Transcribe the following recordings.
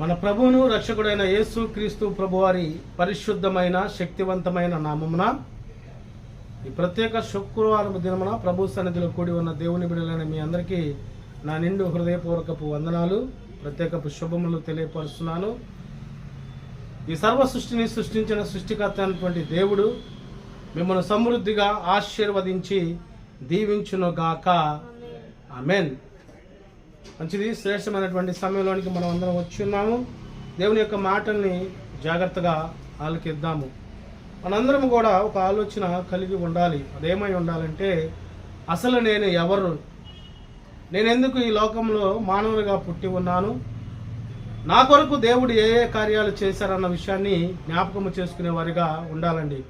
మన ప్రభువును రక్షకుడైన యేసు క్రీస్తు ప్రభువారి పరిశుద్ధమైన శక్తివంతమైన నామమున ఈ ప్రత్యేక శుక్రవారం దినమున ప్రభు సన్నిధిలో కూడి ఉన్న దేవుని బిడలైన మీ అందరికీ నా నిండు హృదయపూర్వకపు వందనాలు ప్రత్యేకపు శుభములు తెలియపరుస్తున్నాను. ఈ సర్వ సృష్టిని సృష్టించిన సృష్టికర్త అయినటువంటి దేవుడు మిమ్మల్ని సమృద్ధిగా ఆశీర్వదించి దీవించును గాక ఆమెన్. మంచిది శ్రేష్టమైనటువంటి సమయంలోనికి మనం అందరం వచ్చి ఉన్నాము. దేవుని యొక్క మాటల్ని జాగ్రత్తగా ఆలకిద్దాము. మనందరం కూడా ఒక ఆలోచన కలిగి ఉండాలి. అదేమై ఉండాలంటే అసలు నేను ఎవరు? నేను ఎందుకు ఈ లోకంలో మానవునిగా పుట్టి ఉన్నాను? నా కొరకు దేవుడు ఏ ఏ కార్యాలు చేశారన్న విషయాన్ని జ్ఞాపకం చేసుకునే వారిగా ఉండాలండి.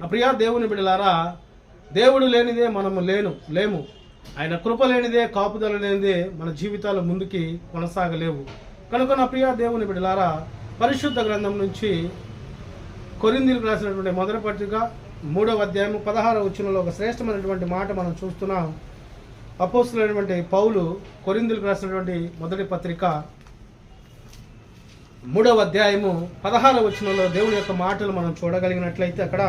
నా ప్రియా దేవుని బిడలారా దేవుడు లేనిదే మనము లేను లేము. ఆయన కృప లేనిదే కాపుదల లేనిదే మన జీవితాలు ముందుకి కొనసాగలేవు. కనుక నా ప్రియా దేవుని బిడలారా పరిశుద్ధ గ్రంథం నుంచి కొరిందీలకు రాసినటువంటి మొదటి పత్రిక మూడవ అధ్యాయం పదహారవ వచనంలో ఒక శ్రేష్టమైనటువంటి మాట మనం చూస్తున్నాం. అపోస్తులైనటువంటి పౌలు కొరిందులకు రాసినటువంటి మొదటి పత్రిక మూడవ అధ్యాయము పదహారవ వచనంలో దేవుని యొక్క మాటలు మనం చూడగలిగినట్లయితే అక్కడ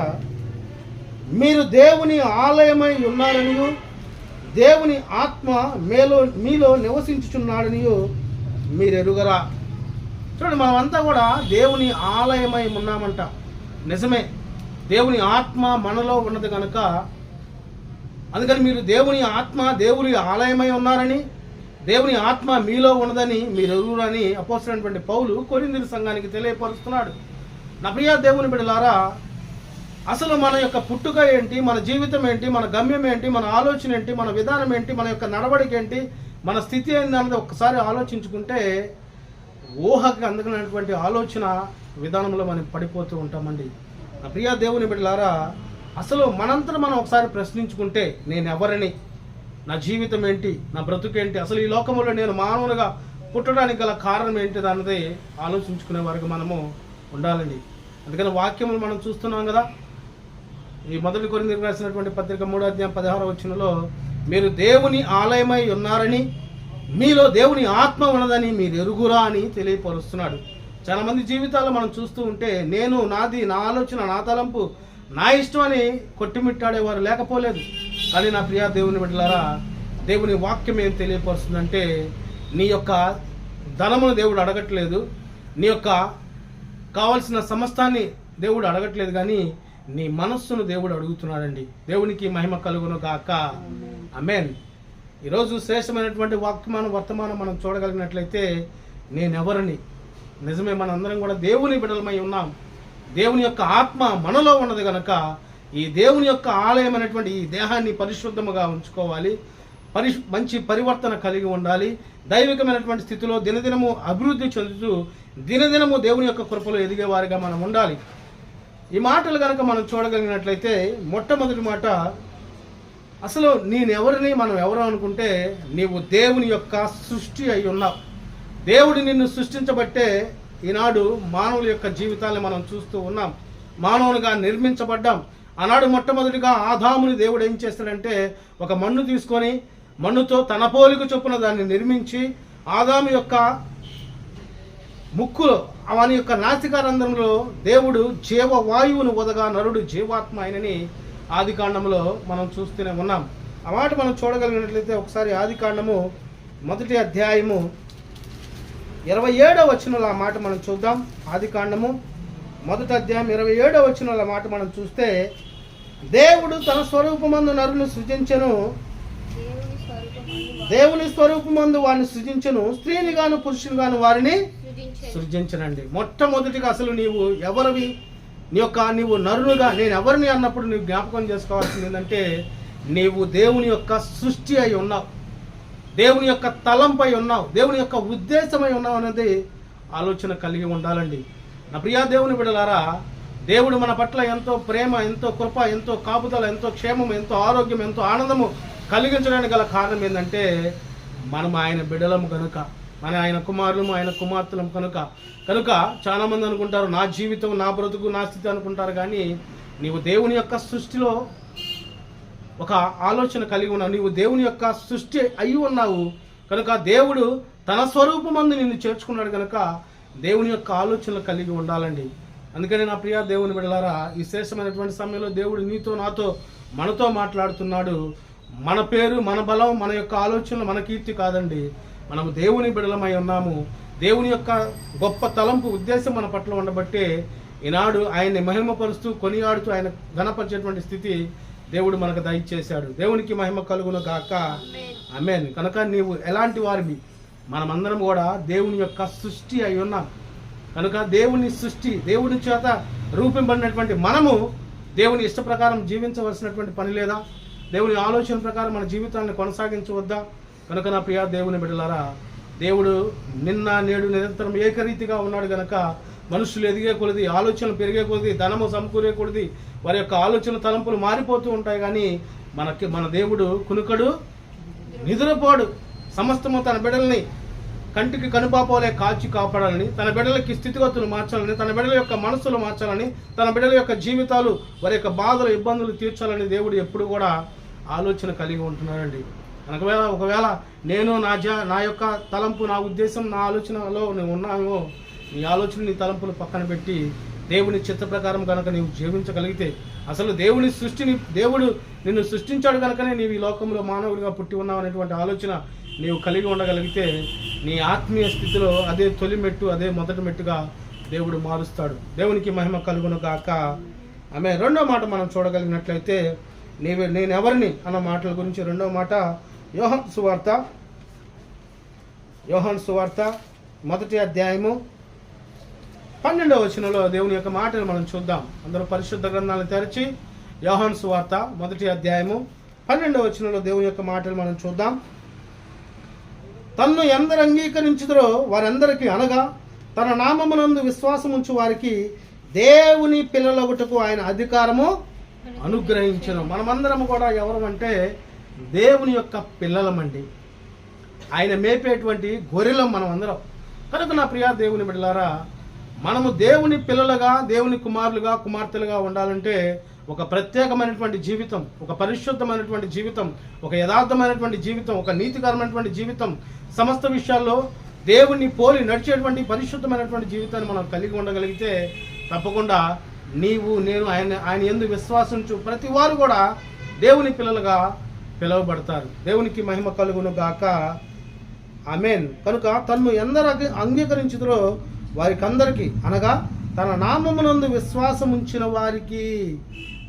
మీరు దేవుని ఆలయమై ఉన్నారని దేవుని ఆత్మ మేలో మీలో నివసించుచున్నాడని మీరెరుగరా? చూడండి మనమంతా కూడా దేవుని ఆలయమై ఉన్నామంట. నిజమే దేవుని ఆత్మ మనలో ఉన్నది కనుక అందుకని మీరు దేవుని ఆత్మ దేవుని ఆలయమై ఉన్నారని దేవుని ఆత్మ మీలో ఉన్నదని మీరు ఎరుగురని అపోసినటువంటి పౌలు కొరిందిరి సంఘానికి తెలియపరుస్తున్నాడు. నా ప్రియ దేవుని బిడ్డలారా అసలు మన యొక్క పుట్టుక ఏంటి మన జీవితం ఏంటి మన గమ్యం ఏంటి మన ఆలోచన ఏంటి మన విధానం ఏంటి మన యొక్క నడవడిక ఏంటి మన స్థితి ఏంటి అన్నది ఒక్కసారి ఆలోచించుకుంటే ఊహకి అందుకున్నటువంటి ఆలోచన విధానంలో మనం పడిపోతూ ఉంటామండి. నా ప్రియా దేవుని బిడ్డలారా అసలు మనంతా మనం ఒకసారి ప్రశ్నించుకుంటే నేను ఎవరిని నా జీవితం ఏంటి? నా బ్రతుకేంటి అసలు ఈ లోకంలో నేను మానవునిగా పుట్టడానికి గల కారణం ఏంటిది అన్నది ఆలోచించుకునే వరకు మనము ఉండాలండి. అందుకని వాక్యములు మనం చూస్తున్నాం కదా ఈ మొదటి కొరింది రాసినటువంటి పత్రిక మూడో అధ్యాయం పదహారు వచ్చినలో మీరు దేవుని ఆలయమై ఉన్నారని మీలో దేవుని ఆత్మ ఉన్నదని మీరు ఎరుగురా అని తెలియపరుస్తున్నాడు. చాలా మంది మనం చూస్తూ ఉంటే నేను నాది నా ఆలోచన నా తలంపు నా ఇష్టం అని కొట్టిమిట్టాడేవారు లేకపోలేదు. కానీ నా ప్రియా దేవుని బిడ్డలారా దేవుని వాక్యం ఏం తెలియపరుస్తుందంటే నీ యొక్క ధనమును దేవుడు అడగట్లేదు నీ యొక్క కావలసిన సమస్తాన్ని దేవుడు అడగట్లేదు కానీ నీ మనస్సును దేవుడు అడుగుతున్నాడండి. దేవునికి మహిమ కలుగును గాక అమెన్ ఈరోజు శ్రేష్టమైనటువంటి వాక్యమానం వర్తమానం మనం చూడగలిగినట్లయితే నేనెవరిని? నిజమే మనందరం కూడా దేవుని బిడలమై ఉన్నాం. దేవుని యొక్క ఆత్మ మనలో ఉన్నది గనక ఈ దేవుని యొక్క ఆలయం అనేటువంటి ఈ దేహాన్ని పరిశుద్ధముగా ఉంచుకోవాలి. పరి మంచి పరివర్తన కలిగి ఉండాలి. దైవికమైనటువంటి స్థితిలో దినదినము అభివృద్ధి చెందుతూ దినదినము దేవుని యొక్క కృపలో ఎదిగే వారిగా మనం ఉండాలి. ఈ మాటలు కనుక మనం చూడగలిగినట్లయితే మొట్టమొదటి మాట అసలు నేనెవరిని మనం ఎవరు అనుకుంటే నీవు దేవుని యొక్క సృష్టి అయి ఉన్నావు. దేవుడు నిన్ను సృష్టించబట్టే ఈనాడు మానవుల యొక్క జీవితాన్ని మనం చూస్తూ ఉన్నాం. మానవునిగా నిర్మించబడ్డాం. ఆనాడు మొట్టమొదటిగా ఆదాముని దేవుడు ఏం చేస్తాడంటే ఒక మన్ను తీసుకొని మన్నుతో తన పోలిక చొప్పున దాన్ని నిర్మించి ఆదాము యొక్క ముక్కులో వాని యొక్క నాసికారంధ్రంలో దేవుడు జీవ వాయువును వదగా నరుడు జీవాత్మ అయినని ఆది కాండంలో మనం చూస్తూనే ఉన్నాం. ఆ మాట మనం చూడగలిగినట్లయితే ఒకసారి ఆది కాండము మొదటి అధ్యాయము ఇరవై ఏడవ వచనంలో ఆ మాట మనం చూద్దాం. ఆది కాండము మొదటి అధ్యాయం ఇరవై ఏడవ వచనంలో మాట మనం చూస్తే దేవుడు తన స్వరూపమందు నరుని సృజించను. దేవుని స్వరూపమందు వారిని సృజించెను. స్త్రీని గాను పురుషుని గాను వారిని సృజించెను. సృజించనండి. మొట్టమొదటిగా అసలు నీవు ఎవరివి? నీ యొక్క నీవు నరునుగా నేను ఎవరిని అన్నప్పుడు నీవు జ్ఞాపకం చేసుకోవాల్సింది ఏంటంటే నీవు దేవుని యొక్క సృష్టి అయి ఉన్నావు. దేవుని యొక్క తలంపై ఉన్నావు. దేవుని యొక్క ఉద్దేశమై ఉన్నావు అనేది ఆలోచన కలిగి ఉండాలండి. నా ప్రియా దేవుని బిడలారా దేవుడు మన పట్ల ఎంతో ప్రేమ ఎంతో కృప ఎంతో కాపుదల ఎంతో క్షేమం ఎంతో ఆరోగ్యం ఎంతో ఆనందము కలిగించడానికి గల కారణం ఏంటంటే మనం ఆయన బిడ్డలం కనుక మన ఆయన కుమారులము ఆయన కుమార్తెలం కనుక. కనుక చాలామంది అనుకుంటారు నా జీవితం నా బ్రతుకు నా స్థితి అనుకుంటారు కానీ నీవు దేవుని యొక్క సృష్టిలో ఒక ఆలోచన కలిగి ఉన్నావు. నీవు దేవుని యొక్క సృష్టి అయి ఉన్నావు. కనుక దేవుడు తన స్వరూపమందు నిన్ను చేర్చుకున్నాడు కనుక దేవుని యొక్క ఆలోచనలు కలిగి ఉండాలండి. అందుకని నా ప్రియ దేవుని బిడలారా ఈ శ్రేష్టమైనటువంటి సమయంలో దేవుడు నీతో నాతో మనతో మాట్లాడుతున్నాడు. మన పేరు మన బలం మన యొక్క ఆలోచనలు మన కీర్తి కాదండి. మనము దేవుని బిడలమై ఉన్నాము. దేవుని యొక్క గొప్ప తలంపు ఉద్దేశం మన పట్ల ఉండబట్టే ఈనాడు ఆయన్ని మహిమపరుస్తూ కొనియాడుతూ ఆయన ఘనపరిచేటువంటి స్థితి దేవుడు మనకు దయచేశాడు. దేవునికి మహిమ కలుగును గాక. ఆమెన్. కనుక నీవు ఎలాంటి వారివి? మనమందరం కూడా దేవుని యొక్క సృష్టి అయి ఉన్నాం. కనుక దేవుని సృష్టి దేవుని చేత రూపింపడినటువంటి మనము దేవుని ఇష్ట ప్రకారం జీవించవలసినటువంటి పని లేదా? దేవుని ఆలోచన ప్రకారం మన జీవితాన్ని కొనసాగించవద్దా? కనుక నా ప్రియా దేవుని బిడ్డలారా దేవుడు నిన్న నేడు నిరంతరం ఏకరీతిగా ఉన్నాడు గనక మనుషులు ఎదిగే కొలది ఆలోచనలు పెరిగే కొలది ధనము సమకూరే కొలది వారి యొక్క ఆలోచన తలంపులు మారిపోతూ ఉంటాయి కానీ మనకి మన దేవుడు కునుకడు నిద్రపోడు. సమస్తము తన బిడ్డల్ని కంటికి కనుపాపోలే కాచి కాపాడాలని తన బిడ్డలకి స్థితిగతులు మార్చాలని తన బిడ్డల యొక్క మనసులు మార్చాలని తన బిడ్డల యొక్క జీవితాలు వారి యొక్క బాధలు ఇబ్బందులు తీర్చాలని దేవుడు ఎప్పుడు కూడా ఆలోచన కలిగి ఉంటున్నానండి. ఒకవేళ ఒకవేళ నేను నా జా నా యొక్క తలంపు నా ఉద్దేశం నా ఆలోచనలో నేను ఉన్నామో నీ ఆలోచన నీ తలంపులు పక్కన పెట్టి దేవుని చిత్త ప్రకారం కనుక నీవు జీవించగలిగితే అసలు దేవుని సృష్టిని దేవుడు నిన్ను సృష్టించాడు కనుకనే నీవు ఈ లోకంలో మానవుడిగా పుట్టి ఉన్నావు అనేటువంటి ఆలోచన నీవు కలిగి ఉండగలిగితే నీ ఆత్మీయ స్థితిలో అదే తొలి మెట్టు అదే మొదటి మెట్టుగా దేవుడు మారుస్తాడు. దేవునికి మహిమ కలుగును గాక. ఆమె రెండో మాట మనం చూడగలిగినట్లయితే నీవే నేను ఎవరిని అన్న మాటల గురించి రెండో మాట యోహన్ సువార్త యోహన్ సువార్త మొదటి అధ్యాయము పన్నెండవ వచనంలో దేవుని యొక్క మాటలు మనం చూద్దాం. అందరూ పరిశుద్ధ గ్రంథాలను తెరిచి యోహన్ సువార్త మొదటి అధ్యాయము పన్నెండవ వచనంలో దేవుని యొక్క మాటలు మనం చూద్దాం. తన్ను ఎందరు అంగీకరించుదరో వారందరికీ అనగా తన నామమునందు విశ్వాసం ఉంచు వారికి దేవుని పిల్లలగుటకు ఆయన అధికారము అనుగ్రహించను. మనమందరం కూడా ఎవరు అంటే దేవుని యొక్క పిల్లలమండి. ఆయన మేపేటువంటి గొర్రెలం మనం అందరం కనుక నా ప్రియా దేవుని బిడ్డలారా మనము దేవుని పిల్లలుగా దేవుని కుమారులుగా కుమార్తెలుగా ఉండాలంటే ఒక ప్రత్యేకమైనటువంటి జీవితం ఒక పరిశుద్ధమైనటువంటి జీవితం ఒక యథార్థమైనటువంటి జీవితం ఒక నీతికరమైనటువంటి జీవితం సమస్త విషయాల్లో దేవుని పోలి నడిచేటువంటి పరిశుద్ధమైనటువంటి జీవితాన్ని మనం కలిగి ఉండగలిగితే తప్పకుండా నీవు నేను ఆయన ఆయన ఎందు విశ్వాసించు. ప్రతి వారు కూడా దేవుని పిల్లలుగా పిలువబడతారు. దేవునికి మహిమ కలుగును గాక. ఆమెన్. కనుక తను ఎందరు అంగీకరించుదో వారికి వారికందరికీ అనగా తన నామమునందు విశ్వాసం ఉంచిన వారికి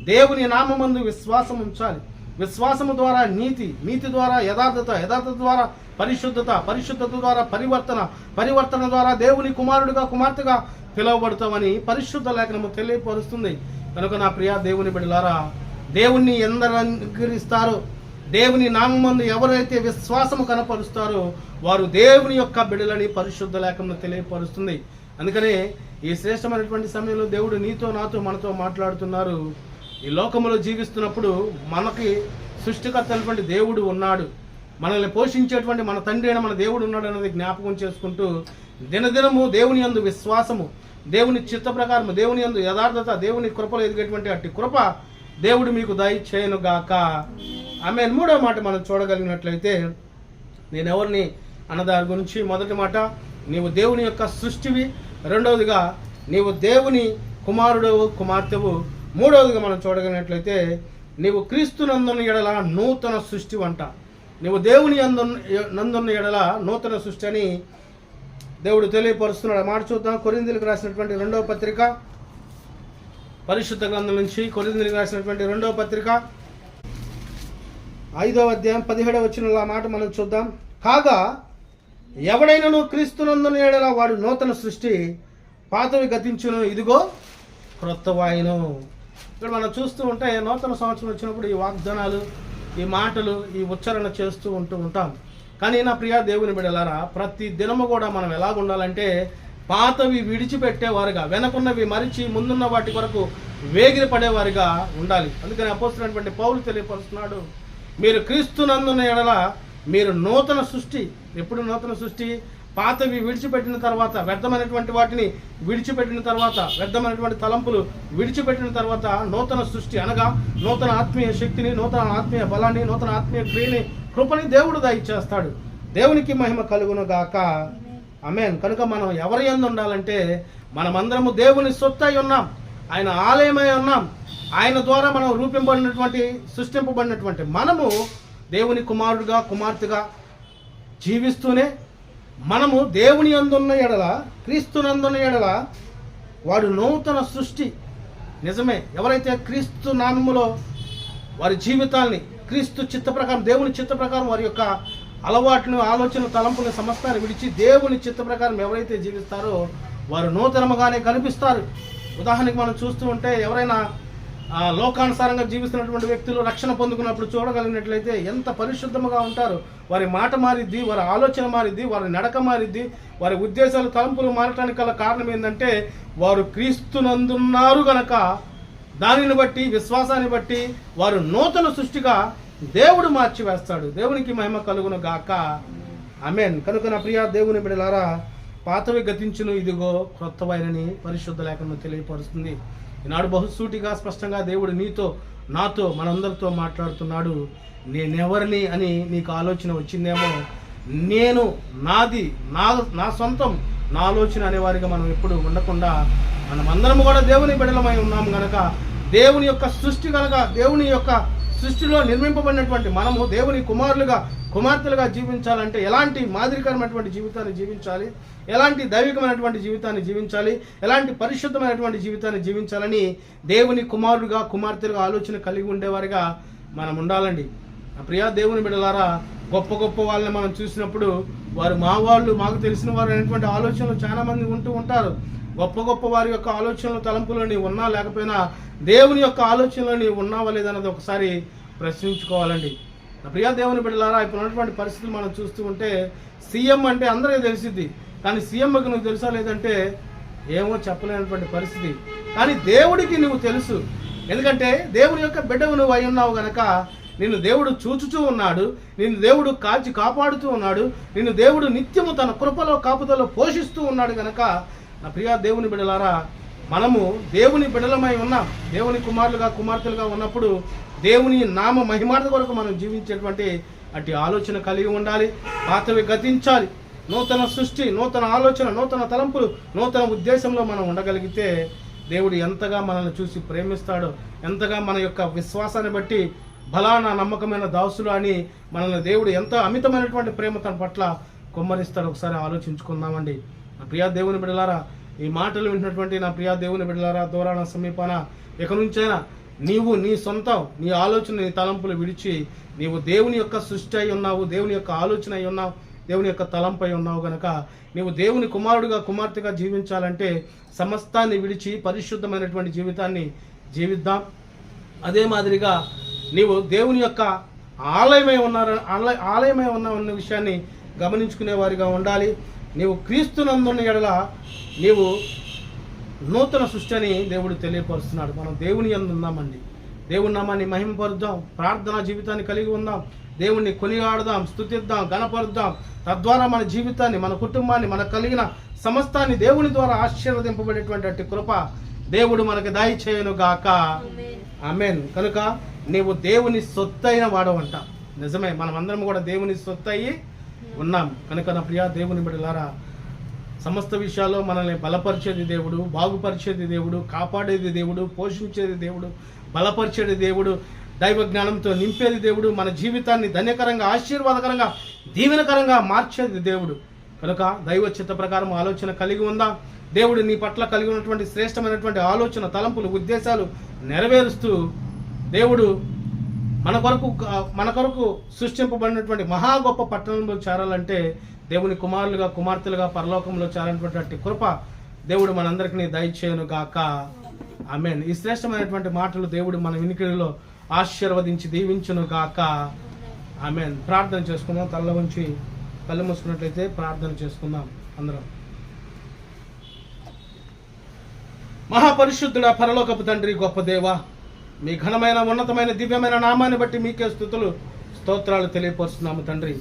దేవుని నామమందు విశ్వాసం ఉంచాలి విశ్వాసము ద్వారా నీతి నీతి ద్వారా యథార్థత యథార్థత ద్వారా పరిశుద్ధత పరిశుద్ధత ద్వారా పరివర్తన పరివర్తన ద్వారా దేవుని కుమారుడిగా కుమార్తెగా పిలువబడతామని పరిశుద్ధ లేఖనము తెలియపరుస్తుంది. కనుక నా ప్రియ దేవుని బిడ్డలారా దేవుణ్ణి ఎందరు అంగీకరిస్తారో దేవుని నామందు ఎవరైతే విశ్వాసము కనపరుస్తారో వారు దేవుని యొక్క బిడలని పరిశుద్ధ లేఖను తెలియపరుస్తుంది. అందుకనే ఈ శ్రేష్టమైనటువంటి సమయంలో దేవుడు నీతో నాతో మనతో మాట్లాడుతున్నారు. ఈ లోకంలో జీవిస్తున్నప్పుడు మనకి సృష్టికర్త అయినటువంటి దేవుడు ఉన్నాడు. మనల్ని పోషించేటువంటి మన తండ్రి అయిన మన దేవుడు ఉన్నాడు అనేది జ్ఞాపకం చేసుకుంటూ దినదినము దేవుని యందు విశ్వాసము దేవుని చిత్త ప్రకారము దేవుని యందు యథార్థత దేవుని కృపలో ఎదిగేటువంటి అట్టి కృప దేవుడు మీకు దయ చేయను గాక ఆమె మూడో మాట మనం చూడగలిగినట్లయితే నేను ఎవరిని అన్నదాని గురించి మొదటి మాట నీవు దేవుని యొక్క సృష్టివి. రెండవదిగా నీవు దేవుని కుమారుడవు కుమార్తెవు. మూడవదిగా మనం చూడగలిగినట్లయితే నీవు క్రీస్తునందున్న ఎడల నూతన సృష్టి వంట నీవు దేవుని అందు నందున్న ఎడల నూతన సృష్టి అని దేవుడు తెలియపరుస్తున్నాడు. మాట చూద్దాం. కొరిందులకు రాసినటువంటి రెండవ పత్రిక. పరిశుద్ధ గ్రంథం నుంచి కొరిందులకు రాసినటువంటి రెండవ పత్రిక. ఐదవ అధ్యాయం పదిహేడవ వచ్చిన మాట మనం చూద్దాం. కాగా ఎవడైనను క్రీస్తునందున ఏడల వాడు నూతన సృష్టి పాతవి గతించును. ఇదిగో క్రొత్త వాయును. ఇక్కడ మనం చూస్తూ ఉంటే నూతన సంవత్సరం వచ్చినప్పుడు ఈ వాగ్దానాలు ఈ మాటలు ఈ ఉచ్చారణ చేస్తూ ఉంటూ ఉంటాం. కానీ నా ప్రియా దేవుని బిడలారా ప్రతి దినము కూడా మనం ఎలాగ ఉండాలంటే పాతవి విడిచిపెట్టేవారుగా వెనకున్నవి మరిచి ముందున్న వాటి కొరకు వేగిరి పడేవారిగా ఉండాలి. అందుకని అపోస్తున్నటువంటి పౌలు తెలియపరుస్తున్నాడు మీరు క్రీస్తునందున ఎడల మీరు నూతన సృష్టి. ఎప్పుడు నూతన సృష్టి? పాతవి విడిచిపెట్టిన తర్వాత వ్యర్థమైనటువంటి వాటిని విడిచిపెట్టిన తర్వాత వ్యర్థమైనటువంటి తలంపులు విడిచిపెట్టిన తర్వాత నూతన సృష్టి అనగా నూతన ఆత్మీయ శక్తిని నూతన ఆత్మీయ బలాన్ని నూతన ఆత్మీయ క్రియని కృపని దేవుడు దయచేస్తాడు. దేవునికి మహిమ కలుగును గాక కనుక మనం ఎవరి ఎందు ఉండాలంటే మనమందరము దేవుని సొత్తు అయి ఉన్నాం. ఆయన ఆలయమై ఉన్నాం. ఆయన ద్వారా మనం రూపింపబడినటువంటి సృష్టింపబడినటువంటి మనము దేవుని కుమారుడుగా కుమార్తెగా జీవిస్తూనే మనము దేవుని అందున్న ఎడల క్రీస్తునందున్న ఎడల వాడు నూతన సృష్టి. నిజమే ఎవరైతే క్రీస్తు నామములో వారి జీవితాల్ని క్రీస్తు చిత్త ప్రకారం దేవుని చిత్త ప్రకారం వారి యొక్క అలవాట్లను ఆలోచన తలంపుల సమస్తాన్ని విడిచి దేవుని చిత్త ప్రకారం ఎవరైతే జీవిస్తారో వారు నూతనముగానే కనిపిస్తారు. ఉదాహరణకి మనం చూస్తూ ఉంటే ఎవరైనా లోకానుసారంగా జీవిస్తున్నటువంటి వ్యక్తులు రక్షణ పొందుకున్నప్పుడు చూడగలిగినట్లయితే ఎంత పరిశుద్ధముగా ఉంటారు. వారి మాట మారిద్ది వారి ఆలోచన మారిద్ది వారి నడక మారిద్ది వారి ఉద్దేశాలు తలంపులు మారటానికి గల కారణం ఏంటంటే వారు క్రీస్తునందున్నారు గనక దానిని బట్టి విశ్వాసాన్ని బట్టి వారు నూతన సృష్టిగా దేవుడు మార్చి వేస్తాడు దేవునికి మహిమ కలుగును గాక. అమెన్ కనుక నా ప్రియ దేవుని బిడలారా పాతవి గతించును ఇదిగో క్రొత్తవైనని పరిశుద్ధ లేఖను తెలియపరుస్తుంది. ఈనాడు బహుసూటిగా స్పష్టంగా దేవుడు నీతో నాతో మనందరితో మాట్లాడుతున్నాడు. నేనెవరిని అని నీకు ఆలోచన వచ్చిందేమో నేను నాది నా నా సొంతం నా ఆలోచన అనేవారిగా మనం ఎప్పుడు ఉండకుండా మనమందరం కూడా దేవుని బిడలమై ఉన్నాము గనక దేవుని యొక్క సృష్టి కనుక దేవుని యొక్క సృష్టిలో నిర్మింపబడినటువంటి మనము దేవుని కుమారులుగా కుమార్తెలుగా జీవించాలంటే ఎలాంటి మాదిరికరమైనటువంటి జీవితాన్ని జీవించాలి? ఎలాంటి దైవికమైనటువంటి జీవితాన్ని జీవించాలి? ఎలాంటి పరిశుద్ధమైనటువంటి జీవితాన్ని జీవించాలని దేవుని కుమారుడుగా కుమార్తెలుగా ఆలోచన కలిగి ఉండేవారిగా మనం ఉండాలండి. ఆ ప్రియా దేవుని బిడలారా గొప్ప గొప్ప వాళ్ళని మనం చూసినప్పుడు వారు మా వాళ్ళు మాకు తెలిసిన వారు అనేటువంటి ఆలోచనలు చాలా మంది ఉంటూ ఉంటారు. గొప్ప గొప్ప వారి యొక్క ఆలోచనలు తలంపులని ఉన్నా లేకపోయినా దేవుని యొక్క ఆలోచనలని ఉన్నావా లేదన్నది ఒకసారి ప్రశ్నించుకోవాలండి. నా ప్రియా దేవుని బిడ్డలారా ఇప్పుడు ఉన్నటువంటి పరిస్థితులు మనం చూస్తూ ఉంటే సీఎం అంటే అందరికీ తెలిసిద్ది. కానీ సీఎంకి నువ్వు తెలుసా లేదంటే ఏమో చెప్పలేనటువంటి పరిస్థితి. కానీ దేవుడికి నువ్వు తెలుసు. ఎందుకంటే దేవుని యొక్క బిడ్డవు నువ్వు అయి ఉన్నావు గనక నిన్ను దేవుడు చూచుచూ ఉన్నాడు నిన్ను దేవుడు కాచి కాపాడుతూ ఉన్నాడు నిన్ను దేవుడు నిత్యము తన కృపలో కాపుదలో పోషిస్తూ ఉన్నాడు గనక నా ప్రియా దేవుని బిడ్డలారా మనము దేవుని బిడలమై ఉన్నాం. దేవుని కుమారులుగా కుమార్తెలుగా ఉన్నప్పుడు దేవుని నామ మహిమార్థ కొరకు మనం జీవించేటువంటి అటు ఆలోచన కలిగి ఉండాలి పాతవి గతించాలి. నూతన సృష్టి నూతన ఆలోచన నూతన తలంపులు నూతన ఉద్దేశంలో మనం ఉండగలిగితే దేవుడు ఎంతగా మనల్ని చూసి ప్రేమిస్తాడో ఎంతగా మన యొక్క విశ్వాసాన్ని బట్టి బలానా నమ్మకమైన దాసులు అని మనల్ని దేవుడు ఎంత అమితమైనటువంటి ప్రేమ తన పట్ల కుమ్మరిస్తాడు ఒకసారి ఆలోచించుకుందామండి. నా ప్రియా దేవుని బిడలారా ఈ మాటలు వింటున్నటువంటి నా ప్రియా దేవుని బిడలారా దూరాన సమీపాన ఇక నుంచైనా నీవు నీ సొంతం నీ ఆలోచన నీ తలంపులు విడిచి నీవు దేవుని యొక్క సృష్టి అయి ఉన్నావు దేవుని యొక్క ఆలోచన అయి ఉన్నావు దేవుని యొక్క తలంపై ఉన్నావు గనక నీవు దేవుని కుమారుడిగా కుమార్తెగా జీవించాలంటే సమస్తాన్ని విడిచి పరిశుద్ధమైనటువంటి జీవితాన్ని జీవిద్దాం. అదే మాదిరిగా నీవు దేవుని యొక్క ఆలయమై ఉన్నారు ఆలయ ఆలయమై ఉన్నావు అన్న విషయాన్ని గమనించుకునే వారిగా ఉండాలి. నీవు క్రీస్తునందున్న ఎడల నీవు నూతన సృష్టి అని దేవుడు తెలియపరుస్తున్నాడు. మనం దేవుని యందు ఉన్నామండి. దేవుని నామాన్ని మహిమపరుద్దాం ప్రార్థనా జీవితాన్ని కలిగి ఉందాం దేవుణ్ణి కొనియాడదాం స్తుతిద్దాం గణపరుద్దాం. తద్వారా మన జీవితాన్ని మన కుటుంబాన్ని మనకు కలిగిన సమస్తాన్ని దేవుని ద్వారా ఆశీర్వదింపబడేటువంటి అట్టి కృప దేవుడు మనకి దాయి చేయను గాక ఆమెన్. కనుక నీవు దేవుని సొత్తైన వాడవంట. నిజమే మనమందరం కూడా దేవుని సొత్తయి ఉన్నాం. కనుక నా ప్రియా దేవుని బిడ్డలారా సమస్త విషయాల్లో మనల్ని బలపరిచేది దేవుడు బాగుపరిచేది దేవుడు కాపాడేది దేవుడు పోషించేది దేవుడు బలపరిచేది దేవుడు దైవ జ్ఞానంతో నింపేది దేవుడు మన జీవితాన్ని ధన్యకరంగా ఆశీర్వాదకరంగా దీవెనకరంగా మార్చేది దేవుడు. కనుక దైవ చిత్త ప్రకారం ఆలోచన కలిగి ఉందా. దేవుడు నీ పట్ల కలిగి ఉన్నటువంటి శ్రేష్టమైనటువంటి ఆలోచన తలంపులు ఉద్దేశాలు నెరవేరుస్తూ దేవుడు మన కొరకు మన కొరకు సృష్టింపబడినటువంటి మహా గొప్ప పట్టణంలో చేరాలంటే దేవుని కుమారులుగా కుమార్తెలుగా పరలోకంలో చేరినటువంటి కృప దేవుడు మనందరికీ దయచేయను గాక. ఆమెన్. ఈ శ్రేష్టమైనటువంటి మాటలు దేవుడు మన వినికిడిలో ఆశీర్వదించి దీవించును గాక. ఆమెన్. ప్రార్థన చేసుకుందాం. తల్ల ఉంచి కళ్ళు మూసుకున్నట్లయితే ప్రార్థన చేసుకుందాం అందరం. మహాపరిశుద్ధుడ పరలోకపు తండ్రి గొప్ప దేవ మీ ఘనమైన ఉన్నతమైన దివ్యమైన నామాన్ని బట్టి మీకే స్థుతులు స్తోత్రాలు తెలియపరుస్తున్నాము తండ్రి.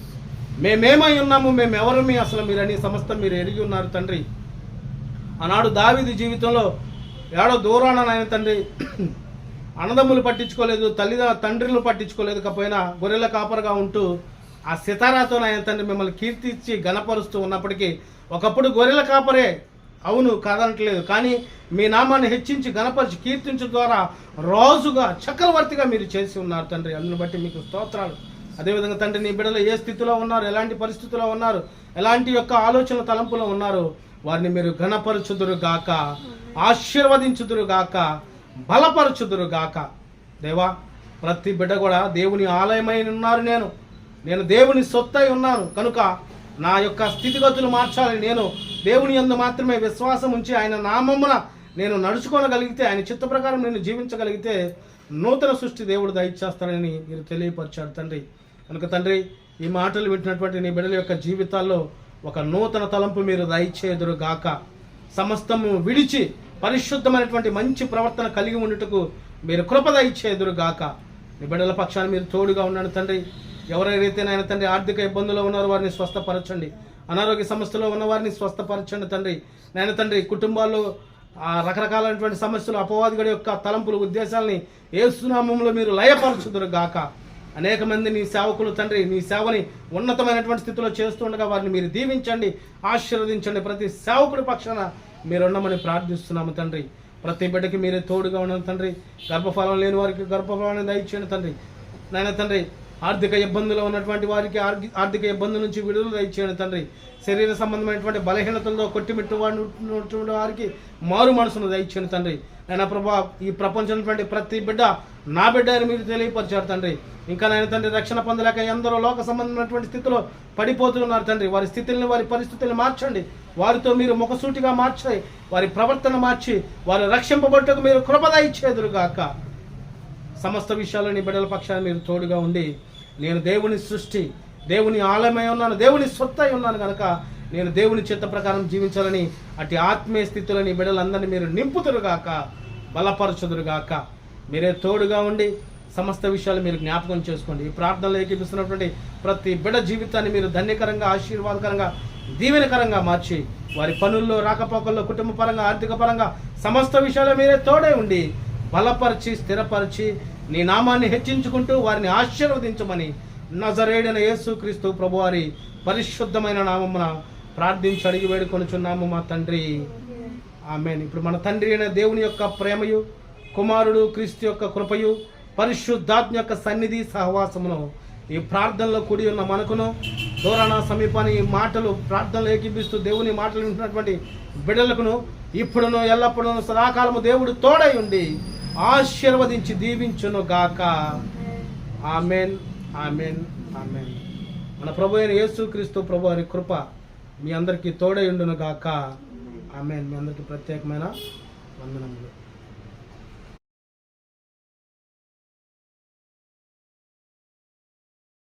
మేమేమై ఉన్నాము మేము మీ అసలు మీరని సమస్త మీరు ఎరిగి ఉన్నారు తండ్రి. ఆనాడు దావిది జీవితంలో ఏడో దూరాన నాయన తండ్రి అన్నదమ్ములు పట్టించుకోలేదు తల్లి తండ్రులు పట్టించుకోలేదు కాకపోయినా గొర్రెల కాపరగా ఉంటూ ఆ సితారాతో నాయన తండ్రి మిమ్మల్ని కీర్తించి గణపరుస్తూ ఉన్నప్పటికీ ఒకప్పుడు గొర్రెల కాపరే అవును కాదనట్లేదు కానీ మీ నామాన్ని హెచ్చించి గణపరిచి కీర్తించడం ద్వారా రాజుగా చక్రవర్తిగా మీరు చేసి ఉన్నారు తండ్రి. అందుని బట్టి మీకు స్తోత్రాలు. అదేవిధంగా తండ్రి నీ బిడ్డలు ఏ స్థితిలో ఉన్నారు ఎలాంటి పరిస్థితిలో ఉన్నారు ఎలాంటి యొక్క ఆలోచన తలంపులో ఉన్నారు వారిని మీరు గణపరచుదురు గాక ఆశీర్వదించుదురు గాక బలపరచుదురు గాక దేవా ప్రతి బిడ్డ కూడా దేవుని ఆలయమై ఉన్నారు నేను. నేను దేవుని సొత్తై ఉన్నాను. కనుక నా యొక్క స్థితిగతులు మార్చాలని నేను దేవుని యందు మాత్రమే విశ్వాసం ఉంచి ఆయన నామమున నేను నడుచుకోగలిగితే ఆయన చిత్త ప్రకారం నేను జీవించగలిగితే నూతన సృష్టి దేవుడు దయచేస్తానని మీరు తెలియపరిచారు తండ్రి. కనుక తండ్రి ఈ మాటలు వింటున్నటువంటి నీ బిడ్డల యొక్క జీవితాల్లో ఒక నూతన తలంపు మీరు దయచేదురు గాక సమస్తము విడిచి పరిశుద్ధమైనటువంటి మంచి ప్రవర్తన కలిగి ఉండుటకు మీరు కృప దయచేదురు గాక మీ బిడ్డల పక్షాన్ని మీరు తోడుగా ఉన్నాడు తండ్రి. ఎవరైతే నాయన తండ్రి ఆర్థిక ఇబ్బందుల్లో ఉన్నారో వారిని స్వస్థపరచండి. అనారోగ్య సమస్యలో ఉన్న వారిని స్వస్థపరచండి తండ్రి. నాయన తండ్రి కుటుంబాల్లో రకరకాలైనటువంటి సమస్యలు అపవాదిగడి యొక్క తలంపులు ఉద్దేశాలని ఏ సునామంలో మీరు లయపరచుదురు గాక అనేక మంది నీ సేవకులు తండ్రి నీ సేవని ఉన్నతమైనటువంటి స్థితిలో చేస్తుండగా వారిని మీరు దీవించండి ఆశీర్వదించండి. ప్రతి సేవకుడి పక్షాన మీరు ఉండమని ప్రార్థిస్తున్నాము తండ్రి. ప్రతి బిడ్డకి మీరే తోడుగా ఉన్న తండ్రి. గర్భఫలం లేని వారికి గర్భఫలాన్ని దయచేయండి తండ్రి. నాయన తండ్రి ఆర్థిక ఇబ్బందులు ఉన్నటువంటి వారికి ఆర్థిక ఇబ్బందుల నుంచి విడుదల ఇచ్చేయండి తండ్రి. శరీర సంబంధమైనటువంటి బలహీనతలతో కొట్టిమిట్టు వాడినటువంటి వారికి మారు మనసును దయచేయండి తండ్రి. నాయన ప్రభా ఈ ప్రపంచంటువంటి ప్రతి బిడ్డ నా బిడ్డ అని మీరు తెలియపరిచారు తండ్రి. ఇంకా నాయన తండ్రి రక్షణ పొందలేక ఎందరో లోక సంబంధమైనటువంటి స్థితిలో పడిపోతున్నారు తండ్రి. వారి స్థితిని వారి పరిస్థితుల్ని మార్చండి. వారితో మీరు ముఖసూటిగా మార్చి వారి ప్రవర్తన మార్చి వారు రక్షింపబట్టుకు మీరు కృపద ఇచ్చేదురుగాక. సమస్త విషయాలని నీ బిడ్డల పక్షాన్ని మీరు తోడుగా ఉండి నేను దేవుని సృష్టి దేవుని ఆలయమై ఉన్నాను దేవుని సొత్తై ఉన్నాను కనుక నేను దేవుని చిత్త ప్రకారం జీవించాలని అటు ఆత్మీయ స్థితులని నీ బిడ్డలందరినీ మీరు నింపుతురుగాక బలపరచుదురుగాక. మీరే తోడుగా ఉండి సమస్త విషయాలు మీరు జ్ఞాపకం చేసుకోండి. ఈ ప్రార్థనలో ఏకీపిస్తున్నటువంటి ప్రతి బిడ్డ జీవితాన్ని మీరు ధన్యకరంగా ఆశీర్వాదకరంగా దీవెనకరంగా మార్చి వారి పనుల్లో రాకపోకల్లో కుటుంబ పరంగా ఆర్థిక పరంగా సమస్త విషయాలు మీరే తోడే ఉండి బలపరిచి స్థిరపరిచి నీ నామాన్ని హెచ్చించుకుంటూ వారిని ఆశీర్వదించమని నజరేడైన యేసుక్రీస్తు ప్రభువారి పరిశుద్ధమైన నామమున ప్రార్థించి అడిగి వేడుకొనుచున్నాము మా తండ్రి. ఆమె ఇప్పుడు మన తండ్రి అయిన దేవుని యొక్క ప్రేమయు కుమారుడు క్రీస్తు యొక్క కృపయు పరిశుద్ధాత్మ యొక్క సన్నిధి సహవాసమును ఈ ప్రార్థనలో కూడి ఉన్న మనకును దూరాన సమీపాన్ని ఈ మాటలు ప్రార్థనలు ఏకీపిస్తూ దేవుని మాటలు వింటున్నటువంటి బిడ్డలకును ఇప్పుడును ఎల్లప్పుడూ సదాకాలము దేవుడు తోడై ఉండి ఆశీర్వదించి దీవించును గాక. Amen amen amen. మన ప్రభు అయిన యేసుక్రీస్తు ప్రభు వారి కృప మీ అందరికీ తోడై ఉండును గాక. ఆమెన్. మీ అందరికీ ప్రత్యేకమైన వందనములు.